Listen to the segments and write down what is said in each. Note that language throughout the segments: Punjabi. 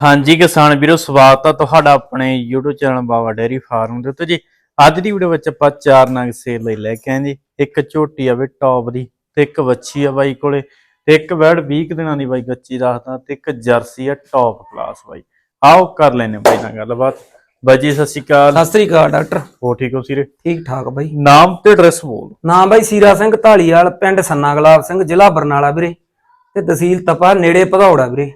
ਹਾਂਜੀ ਕਿਸਾਨ ਵੀਰੋ ਸਵਾਗਤ ਆ ਤੁਹਾਡਾ ਆਪਣੇ YouTube channel Baba dairy farm ਦੇ ਉੱਤੇ। ਜੀ ਅੱਜ ਦੀ ਵੀਡੀਓ ਵਿੱਚ ਆਪਾਂ ਚਾਰ ਨਗ ਸੇਲ ਲਈ ਲੈ ਕੇ ਆਏ ਜੀ। ਇੱਕ ਝੋਟੀ ਆ ਵੀ ਟੌਪ ਦੀ ਤੇ ਇੱਕ ਵੱਛੀ ਆ ਬਾਈ ਕੋਲੇ। ਤੇ ਇੱਕ ਵੈੜ 20 ਕੁ ਦਿਨਾਂ ਦੀ ਬਾਈ ਗੱਚੀ ਰੱਖਦਾ ਤੇ ਇੱਕ ਜਰਸੀ ਆ ਟੌਪ ਕਲਾਸ ਬਾਈ। ਆਓ ਕਰ ਲੈਨੇ ਬਾਈ ਨਾਲ ਗੱਲਬਾਤ। ਬਾਈ ਜੀ ਸਤਿ ਸ਼੍ਰੀ ਅਕਾਲ। ਸਤਿ ਸ੍ਰੀ ਅਕਾਲ ਡਾਕਟਰ। ਹੋ ਠੀਕ ਹੋ ਸੀਰੇ? ਠੀਕ ਠਾਕ ਬਾਈ। ਨਾਮ ਤੇ ਐਡਰੈਸ ਬੋਲ। ਨਾਮ ਬਾਈ ਸੀਰਾ ਸਿੰਘ ਢਾਲੀਵਾਲ ਪਿੰਡ ਸੰਨਾ ਗੁਲਾਬ ਸਿੰਘ ਜ਼ਿਲ੍ਹਾ ਬਰਨਾਲਾ ਵੀਰੇ। ਤੇ ਤਹਿਸੀਲ ਤਪਾ ਨੇੜੇ ਭਦੌੜਾ ਵੀਰੇ।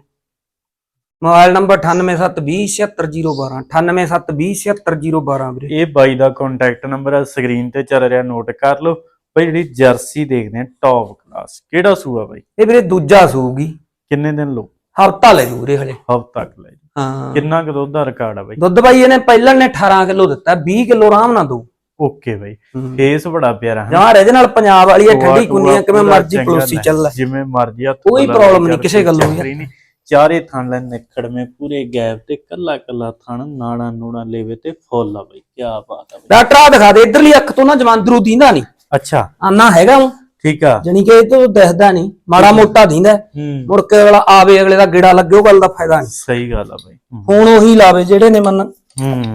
ਮੋਬਾਈਲ ਨੰਬਰ 9872077012 9872077012 ਵੀਰੇ। ਇਹ ਬਾਈ ਦਾ ਕੰਟੈਕਟ ਨੰਬਰ ਆ ਸਕਰੀਨ ਤੇ ਚੱਲ ਰਿਹਾ ਨੋਟ ਕਰ ਲਓ। ਬਾਈ ਜਿਹੜੀ ਜਰਸੀ ਦੇਖਦੇ ਆ ਟੌਪ ਕਲਾਸ ਕਿਹੜਾ ਸੂਆ ਬਾਈ? ਇਹ ਵੀਰੇ ਦੂਜਾ ਸੂਗੀ। ਕਿੰਨੇ ਦਿਨ ਲੋ ਹਫਤਾ ਲੈ ਜੂ ਵੀਰੇ ਹਲੇ ਹਫ਼ਤਾ ਤੱਕ ਲੈ। ਹਾਂ। ਕਿੰਨਾ ਕੁ ਦੁੱਧ ਦਾ ਰਿਕਾਰਡ ਆ ਬਾਈ? ਦੁੱਧ ਬਾਈ ਇਹਨੇ ਪਹਿਲਾਂ ਨੇ 18 ਕਿਲੋ ਦਿੱਤਾ 20 ਕਿਲੋ ਆਰਾਮ ਨਾਲ ਦੂ। ਓਕੇ ਬਾਈ। ਫੇਸ ਬੜਾ ਪਿਆਰਾ ਹੈ ਜਾਂ ਇਹਦੇ ਨਾਲ ਪੰਜਾਬ ਵਾਲੀ ਹੈ ਠੰਡੀ ਕੁੰਨੀਆਂ ਕਿਵੇਂ ਮਰਜ਼ੀ ਪਲੋਸੀ ਚੱਲ। ਜਿਵੇਂ ਮਰਜ਼ੀ ਆ ਕੋਈ problem ਨਹੀਂ ਕਿਸੇ ਗੱਲੋਂ ਨਹੀਂ। ਚਾਰੇ ਥਣ ਲੈ ਨਿਕੜ ਮੇ ਪੂਰੇ ਗੈਪ ਤੇ ਕੱਲਾ ਕੱਲਾ ਥਣ ਨਾੜਾ ਨੂੜਾ ਲੈਵੇ ਤੇ ਫੁੱਲ ਆ ਬਾਈ ਕੀ ਬਾਤ ਆ ਬਾਈ। ਡਾਕਟਰ ਆ ਦਿਖਾ ਦੇ ਇਧਰਲੀ ਅੱਖ ਤੋਂ ਨਾ ਜਮਾਂਦਰੂ ਦੀਂਦਾ ਨਹੀਂ। ਅੱਛਾ। ਆਨਾ ਹੈਗਾ ਉਹ। ਠੀਕ ਆ। ਜਣੀ ਕਿ ਇਹ ਤੋਂ ਦਿਖਦਾ ਨਹੀਂ ਮਾੜਾ ਮੋਟਾ ਦੀਂਦਾ। ਮੁੜ ਕੇ ਅਗਲਾ ਆਵੇ ਅਗਲੇ ਦਾ ਗੇੜਾ ਲੱਗੇ ਉਹ ਗੱਲ ਦਾ ਫਾਇਦਾ ਨਹੀਂ। ਸਹੀ ਗੱਲ ਆ ਬਾਈ। ਹੂੰ। ਫੋਨ ਉਹੀ ਲਾਵੇ ਜਿਹੜੇ ਨੇ ਮੰਨ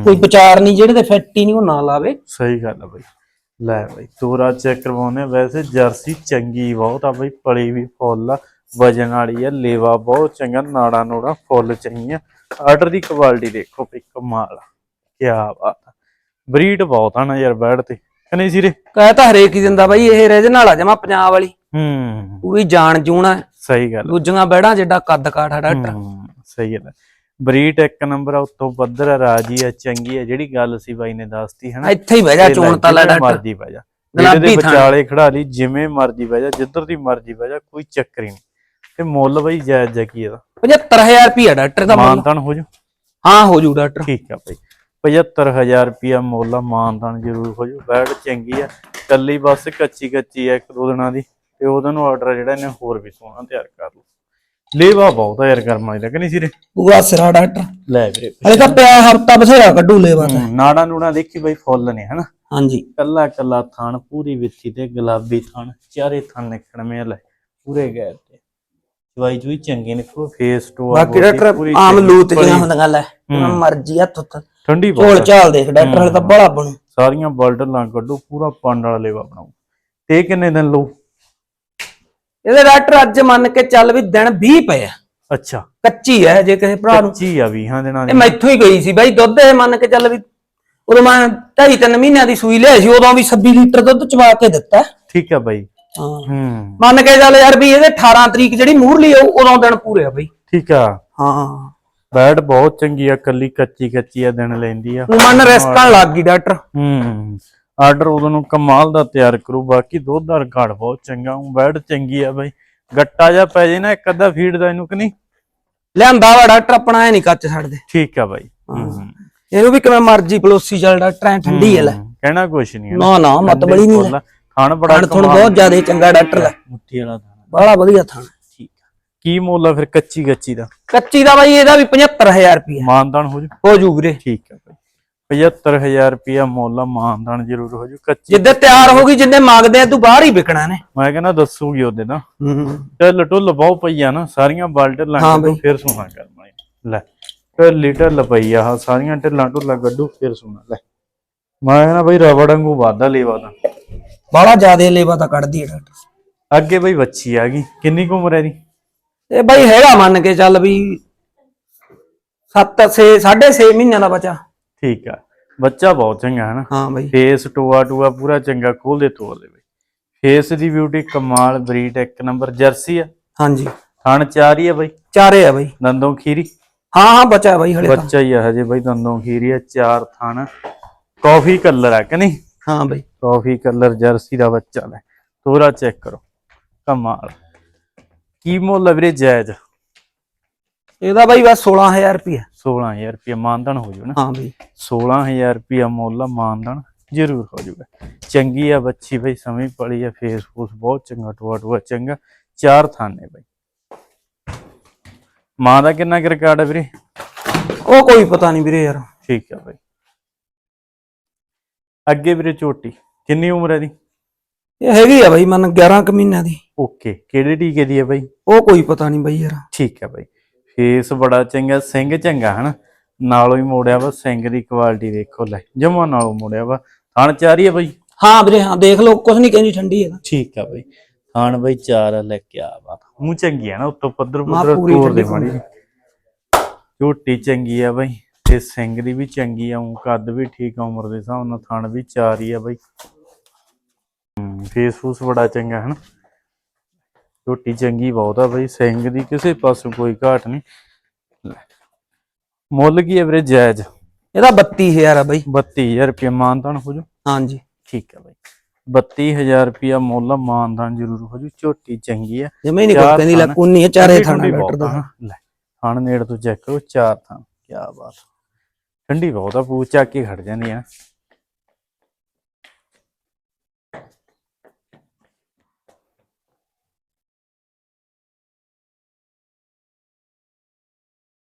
ਕੋਈ ਵਿਚਾਰ ਨਹੀਂ ਜਿਹੜੇ ਤੇ ਫਿੱਟ ਨਹੀਂ ਉਹ ਨਾ ਲਾਵੇ। ਸਹੀ ਗੱਲ ਆ ਬਾਈ। ਲੈ ਬਾਈ ਤੋਰਾ ਚੈੱਕ ਕਰਵਾਉਨੇ ਆ। ਵੈਸੇ ਜਰਸੀ ਚੰਗੀ ਬਹੁਤ ਆ ਬਾਈ ਪਲੀ ਵੀ ਫੁੱਲ ਆ। ਵਜਨ ਵਾਲੀ ਆ ਲੇਵਾ ਬਹੁਤ ਚੰਗਾ ਨਾੜਾ ਨੂੜਾ ਫੁੱਲ ਚੰਗੀਆਂ ਆਰਡਰ ਦੀ ਕੁਆਲਿਟੀ ਦੇਖੋ ਬਈ ਕਮਾਲ ਕੀ ਬਾਤ ਬਰੀਡ ਬਹੁਤ ਆ ਨਾ ਯਾਰ ਬੈਡ ਤੇ ਕਨੇ ਸਿਰੇ? ਕਹਿ ਤਾਂ ਹਰੇਕ ਹੀ ਦਿੰਦਾ ਬਾਈ ਇਹ ਰੀਜਨਲ ਆ ਜਮਾ ਪੰਜਾਬ ਵਾਲੀ। ਹੂੰ। ਪੂਰੀ ਜਾਣ ਜੂਣਾ ਸਹੀ ਗੱਲ। ਦੂਜੀਆਂ ਬੈੜਾਂ ਜਿੱਡਾ ਕੱਦ ਕਾਠ ਆ ਡਾਕਟਰ। ਹੂੰ ਸਹੀ ਗੱਲ ਆ। ਬਰੀਡ ਇੱਕ ਨੰਬਰ ਆ ਉੱਤੋਂ ਆ ਰਾਜੀ ਆ ਚੰਗੀ ਆ ਜਿਹੜੀ ਗੱਲ ਸੀ ਬਾਈ ਨੇ ਦੱਸਤੀ ਹਨਾ ਇੱਥੇ ਹੀ ਬਹਿ ਜਾ ਚੋਣ ਤਾਂ ਲੈ ਡਾਕਟਰ। ਮਰਜ਼ੀ ਬਹਿ ਜਾ। ਗੁਲਾਬੀ ਥਾਂ। ਵਿਚਾਲੇ ਖੜਾ ਲਈ ਜਿਵੇਂ ਮਰਜ਼ੀ ਬਹਿ ਜਾ ਜਿੱਧਰ ਦੀ ਮਰਜ਼ੀ ਬਹਿ ਜਾ ਕੋਈ ਚੱਕਰ ਹੀ ਨਹੀਂ। ਤੇ ਮੁੱਲ ਬਈ ਜਾਇਜ਼ ਜਾ ਕੀ ਇਹਦਾ? 75000 ਰੁਪਿਆ ਡਾਕਟਰ ਦਾ ਮੁੱਲ। ਮਾਨਤਾਨ ਹੋ ਜਾ? ਹਾਂ ਹੋ ਜੂ ਡਾਕਟਰ। ਠੀਕ ਆ ਬਈ। 75000 ਰੁਪਿਆ ਮੁੱਲ ਆ ਮਾਨਤਾਨ ਜ਼ਰੂਰ ਹੋ ਜੂ। ਬੈਡ ਚੰਗੀ ਆ ਕੱਲੀ ਬਸ ਕੱਚੀ ਕੱਚੀ ਆ ਇੱਕ ਦੋ ਦਿਨਾਂ ਦੀ ਤੇ ਉਹਦਾ ਨੂੰ ਆਰਡਰ ਜਿਹੜਾ ਇਹਨੇ ਹੋਰ ਵੀ ਸੋਹਣਾ ਤਿਆਰ ਕਰ ਲਓ ਲੇਵਾ ਬਹੁਤ ਆ ਯਾਰ ਗਰਮਾਂ ਦਾ ਕਿ ਨਹੀਂ ਸਿਰੇ? ਪੂਰਾ ਸਿਰਾ ਡਾਕਟਰ। ਲੈ ਵੀਰੇ ਹਲੇ ਤਾਂ ਪਿਆ ਹਫਤਾ ਬਥੇਰਾ ਕੱਢੂ ਲੈਵਾ ਨਾੜਾ ਨੂੜਾ ਦੇਖੀ ਬਈ ਫੁੱਲ ਨੇ ਹਨਾ? ਹਾਂਜੀ। ਕੱਲਾ ਕੱਲਾ ਥਣ ਪੂਰੀ ਵਿੱਥੀ ਤੇ ਗੁਲਾਬੀ ਥਣ ਚਾਰੇ ਥਣ ਨਿਕਲਵੇਂ ਲੈ ਪੂਰੇ ਗਏ ਤੇ ਜਵਾਈ ਜੂਈ ਚੰਗੇ ਨਿਕਲੋ ਫੇਸ ਟੂ ਬਾਕੀ ਡਾਕਟਰ ਆਮ ਲੂਤ ਜਿਹੀਆਂ ਹੁੰਦੀਆਂ ਲੈ ਮਰਜ਼ੀ ਹੱਥ ਉੱਤ ਠੰਡੀ ਝੋਲ। ਝਾਲ ਦੇਖ ਡਾਕਟਰ ਹਲੇ ਤਾਂ ਬੜਾ ਬਣੂ। ਸਾਰੀਆਂ ਬਲਡਲਾਂ ਕੱਢੋ ਪੂਰਾ ਪੰਡ ਵਾਲਾ ਲੇਵਾ ਬਣਾਓ। ਤੇ ਇਹ ਕਿੰਨੇ ਦਿਨ ਲਓ ਇਹਦੇ ਡਾਕਟਰ ਅੱਜ ਮੰਨ ਕੇ ਚੱਲ ਵੀ ਦਿਨ 20 ਪਏ ਆ। ਅੱਛਾ। ਕੱਚੀ ਹੈ ਜੇ ਕਿਸੇ ਭਰਾ ਨੂੰ। ਕੱਚੀ ਆ ਵੀ ਹਾਂ ਦਿਨਾਂ ਇਹ ਦੀ ਮੈਥੋਂ ਹੀ ਗਈ ਸੀ ਬਾਈ ਦੁੱਧ ਇਹ ਮੰਨ ਕੇ ਚੱਲ ਵੀ ਉਦੋਂ ਮੈਂ ਢਾਈ ਤਿੰਨ ਮਹੀਨਿਆਂ ਦੀ ਸੂਈ ਲਿਆ ਸੀ ਉਦੋਂ ਵੀ 26 ਲੀਟਰ ਦੁੱਧ ਚਵਾ ਕੇ ਦਿੱਤਾ। ਠੀਕ ਆ ਬਾਈ। ਹਾਂ। ਹੂੰ ਮੰਨ ਕੇ ਚੱਲ ਯਾਰ ਵੀ ਇਹਦੇ 18 ਤਰੀਕ ਜਿਹੜੀ ਮੂਹਰਲੀ ਆਊ ਉਦੋਂ ਦਿਨ ਪੂਰੇ ਆ ਬਾਈ। ਠੀਕ ਆ। ਹਾਂ। ਬੈਡ ਬਹੁਤ ਚੰਗੀ ਆ ਕੱਲੀ ਕੱਚੀ ਕੱਚੀ ਆ ਦਿਨ ਲੈਂਦੀ ਆ। ਉਹ ਮਨ ਰੈਸਟਾਂ ਲੱਗ ਗਈ ਡਾਕਟਰ। ਹੂੰ। ਆਰਡਰ ਉਦੋਂ ਨੂੰ ਕਮਾਲ ਦਾ ਤਿਆਰ ਕਰੂ ਬਾਕੀ ਦੁੱਧ ਦਾ ਰਿਕਾਰਡ ਬਹੁਤ ਚੰਗਾ ਉਹ ਬੈਡ ਚੰਗੀ ਆ ਬਾਈ। ਗੱਟਾ ਜਾ ਪੈ ਜੇ ਨਾ ਇੱਕ ਅੱਧਾ ਫੀਡ ਦਾ ਇਹਨੂੰ ਕਿ ਨਹੀਂ? ਲਿਆਂਦਾ ਵਾ ਡਾਕਟਰ ਆਪਣਾ ਐ ਨਹੀਂ ਕੱਚ ਛੱਡਦੇ। ਠੀਕ ਆ ਬਾਈ। ਹੂੰ। ਇਹਨੂੰ ਵੀ ਕਿਵੇਂ ਮਰਜ਼ੀ ਪਲੋਸੀ ਚੱਲ ਡਾਕਟਰ ਐ ਠੰਡੀ ਹੈ ਲੈ। ਕਹਿਣਾ ਕੁਛ ਨਹੀਂ। ਨਾ ਨਾ ਮਤ ਬੜੀ ਨਹੀਂ ਲੈ। ਖਾਣ ਬੜਾ ਖਾਣ ਥੋੜਾ ਬਹੁਤ ਜ਼ਿਆਦਾ ਚੰਗਾ ਡਾਕਟਰ ਲੈ। ਮੁੱਠੀ ਵਾਲਾ ਦਾਣਾ ਬੜਾ ਵਧੀਆ ਥਾਣਾ। ਠੀਕ ਕੀ ਮੁੱਲ ਆ ਫਿਰ ਕੱਚੀ ਕੱਚੀ ਦਾ? ਕੱਚੀ ਦਾ ਬਾਈ ਇਹਦਾ ਵੀ 75000 ਰੁਪਏ ਮਾਨਦਾਨ ਹੋ ਜੂ? ਹੋ ਜੂ ਵੀਰੇ। ਠੀਕ ਆ ਬਾਈ। 75000 ਰੁਪਿਆ ਮੁੱਲ ਮਾਨਦਾਨ ਜ਼ਰੂਰ ਹੋ ਜੂ ਕੱਚੀ। ਜਿੱਦੇ ਤਿਆਰ ਹੋ ਗਈ ਜਿੰਨੇ ਮੰਗਦੇ ਆ ਤੂੰ ਬਾਹਰ ਹੀ ਵਿਕਣਾ ਨੇ। ਮੈਂ ਕਹਿੰਦਾ ਦੱਸੂਗੀ ਉਹਦੇ ਹੂੰ ਚੱਲ ਟੁੱਲ ਬਹੁਤ ਪਈ ਆ ਨਾ ਸਾਰੀਆਂ ਬਾਲਟਰ ਬਈ। ਤੋਂ ਫਿਰ ਸੁਣਾ ਕਰ ਮੈਂ ਲੈ ਫਿਰ ਲੀਟਰ ਲਪਈ ਆ ਆਹ ਸਾਰੀਆਂ ਢਿੱਲਾਂ ਢੁੱਲਾਂ ਗੱਡੂ ਫਿਰ ਸੁਣਾ ਲੈ ਮੈਂ ਕਹਿੰਦਾ ਬਈ ਰਬੜ ਵਾਂਗੂ ਵਾਦਾ ਲੇਵਾ ਦਾ। ਬੜਾ ਜ਼ਿਆਦਾ ਲੇਵਾ ਤਾਂ ਕੱਢਦੀ ਹੈ ਡਾਕਟਰ ਅੱਗੇ ਬਈ ਬੱਚੀ ਆ ਗਈ। ਕਿੰਨੀ ਕੁ ਉਮਰ ਹੈ ਦੀ ਇਹ ਬਾਈ ਹੈਗਾ ਮੰਨ ਕੇ ਚੱਲ ਵੀ 7 6 6.5 ਮਹੀਨਿਆਂ ਦਾ ਬੱਚਾ। ਠੀਕ ਆ। ਬੱਚਾ ਬਹੁਤ ਚੰਗਾ ਹੈ ਨਾ। ਹਾਂ ਬਾਈ। ਫੇਸ ਟੋਆ ਟੋਆ ਪੂਰਾ ਚੰਗਾ ਖੋਲ ਦੇ ਤੋਲ ਦੇ ਬਈ। ਫੇਸ ਦੀ ਬਿਊਟੀ ਕਮਾਲ ਬਰੀਡ ਇੱਕ ਨੰਬਰ ਜਰਸੀ ਆ। ਹਾਂਜੀ। ਥਣ ਚਾਰ ਹੀ ਆ ਬਈ। ਚਾਰੇ ਆ ਬਾਈ। ਦੰਦੋਂ ਖੀਰੀ। ਹਾਂ ਹਾਂ ਬੱਚਾ ਹੈ ਬਾਈ ਹਲੇ ਤਾਂ। ਬੱਚਾ ਹੀ ਆ ਹਜੇ ਬਈ ਦੰਦੋਂ ਖੀਰੀ ਆ ਚਾਰ ਥਣ। ਕਾਫੀ ਕਲਰ ਆ ਕਿ ਨਹੀਂ? ਹਾਂ ਬਾਈ। ਕਾਫੀ ਕਲਰ ਜਰਸੀ ਦਾ ਬੱਚਾ ਲੈ। ਤੋਰਾ ਚੈੱਕ ਕਰੋ। ਕਮਾਲ। ਕੀ ਮੁੱਲ ਵੀਰੇ ਜਾਇਜ਼ ਇਹਦਾ ਬਾਈ ਬਸ 16000 ਰੁਪਏ 16000 ਰੁਪਏ ਮਾਨਦਨ ਹੋ ਜੂ ਨਾ? ਹਾਂ ਬਾਈ। 16000 ਰੁਪਏ ਮੁੱਲ ਆ ਮਾਨਦਨ ਜ਼ਰੂਰ ਹੋ ਜੂਗਾ। ਚੰਗੀ ਆ ਬੱਚੀ ਬਈ ਸਮਝ ਪੜੀ ਆ ਫੇਸ ਫੂਸ ਬਹੁਤ ਚੰਗਾ ਟੋਆ ਟੋਆ ਚੰਗਾ। ਚਾਰ ਥਾਨੇ ਬਈ। ਮਾਂ ਦਾ ਕਿੰਨਾ ਕੁ ਰਿਕਾਰਡ ਹੈ ਵੀਰੇ? ਉਹ ਕੋਈ ਪਤਾ ਨਹੀਂ ਵੀਰੇ ਯਾਰ। ਠੀਕ ਆ ਬਈ। ਅੱਗੇ ਵੀਰੇ ਝੋਟੀ ਕਿੰਨੀ ਉਮਰ ਹੈ ਦੀ ਇਹ ਹੈਗੀ ਆ ਬਾਈ ਮਨ 11 ਕੁ ਮਹੀਨਿਆਂ ਦੀ। ਓਕੇ ਕਿਹੜੇ ਟੀਕੇ ਦੀ ਹੈ ਬਈ? ਉਹ ਕੋਈ ਪਤਾ ਨਹੀਂ ਬਾਈ ਯਾਰ। ਠੀਕ ਹੈ ਬਈ। ਫੇਸ ਬੜਾ ਚੰਗਾ ਸਿੰਘ ਚੰਗਾ ਹਨਾ? ਨਾਲੋਂ ਹੀ ਮੋੜਿਆ ਵਾ ਸਿੰਘ ਦੀ ਕੁਆਲਿਟੀ ਦੇਖੋ ਲੈ ਜਮਾ ਨਾਲੋਂ ਮੋੜਿਆ ਵਾ। ਥਣ ਚਾਰੀ ਆ ਬਈ? ਹਾਂ ਵੀਰੇ ਹਾਂ ਦੇਖ ਲਓ ਕੁਝ ਨਹੀਂ ਕਹਿੰਦੀ ਠੰਡੀ ਹੈ। ਠੀਕ ਆ ਬਈ। ਥਣ ਬਈ ਚਾਰ ਲੈ ਕੇ ਆ ਬਾਤ ਮੂੰਹ ਚੰਗੀ ਆ ਨਾ ਉੱਤੋਂ ਪੱਧਰ ਪੱਧਰ ਤੋੜ ਦੇ ਮਾੜੀ ਝੋਟੀ ਚੰਗੀ ਆ ਬਈ। ਤੇ ਸਿੰਘ ਦੀ ਵੀ ਚੰਗੀ ਆ ਉਹ ਕੱਦ ਵੀ ਠੀਕ ਆ ਉਮਰ ਦੇ ਹਿਸਾਬ ਨਾਲ ਥਣ ਵੀ ਚਾਰ ਹੀ ਆ ਬਈ। ਫੇਸ ਫੂਸ ਬੜਾ ਚੰਗਾ ਹਨ? ਝੋਟੀ ਚੰਗੀ ਬਹੁਤ ਆ ਬਈ ਸਿੰਘ ਦੀ ਕਿਸੇ ਪਾਸੋਂ ਕੋਈ ਘਾਟ ਨਹੀਂ। ਮੁੱਲ ਕੀ ਹੈ ਵੀਰੇ ਜਾਇਜ਼? ਇਹਦਾ 32000 ਆ ਬਈ। 32000 ਰੁਪਏ ਮਾਨਤਾਨ ਹੋ ਜੂ? ਹਾਂਜੀ। ਠੀਕ ਹੈ ਬਈ। 32000 ਰੁਪਿਆ ਮੁੱਲ ਆ, ਮਾਨਦਾਨ ਜ਼ਰੂਰ ਹੋ ਜੂ ਝੋਟੀ ਚੰਗੀ ਆ। ਜਮੇ ਹੀ ਨਹੀਂ ਕੋਈ ਕਹਿੰਦੀ ਲੈ ਥਣ। ਕੁੰਨੀ ਹੈ ਚਾਰੇ ਠੰਡੀ ਥਾਣਾ ਡਾਕਟਰ ਦਾ। ਆ, ਲੈ ਹਣ ਨੇੜ ਤੋਂ ਚੈੱਕ ਕਰੋ ਚਾਰ ਥਾਂ। ਕੀ ਬਾਤ ਠੰਡੀ ਬਹੁਤ ਆ ਪੂਛ ਚੱਕ ਕੇ ਖੜ ਜਾਂਦੀ ਆ।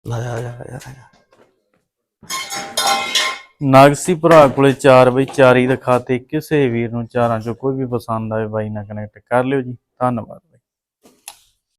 ਜਾ ਜਾ, ਜਾ ਨਾਗਸੀ ਭਰਾ ਕੋਲੇ ਚਾਰ ਬਈ ਚਾਰੀ ਦਿਖਾਤੇ ਕਿਸੇ ਵੀਰ ਨੂੰ ਚਾਰਾਂ ਚੋਂ ਕੋਈ ਵੀ ਪਸੰਦ ਆਵੇ ਬਾਈ ਨਾਲ ਕਨੈਕਟ ਕਰ ਲਿਓ ਜੀ। ਧੰਨਵਾਦ।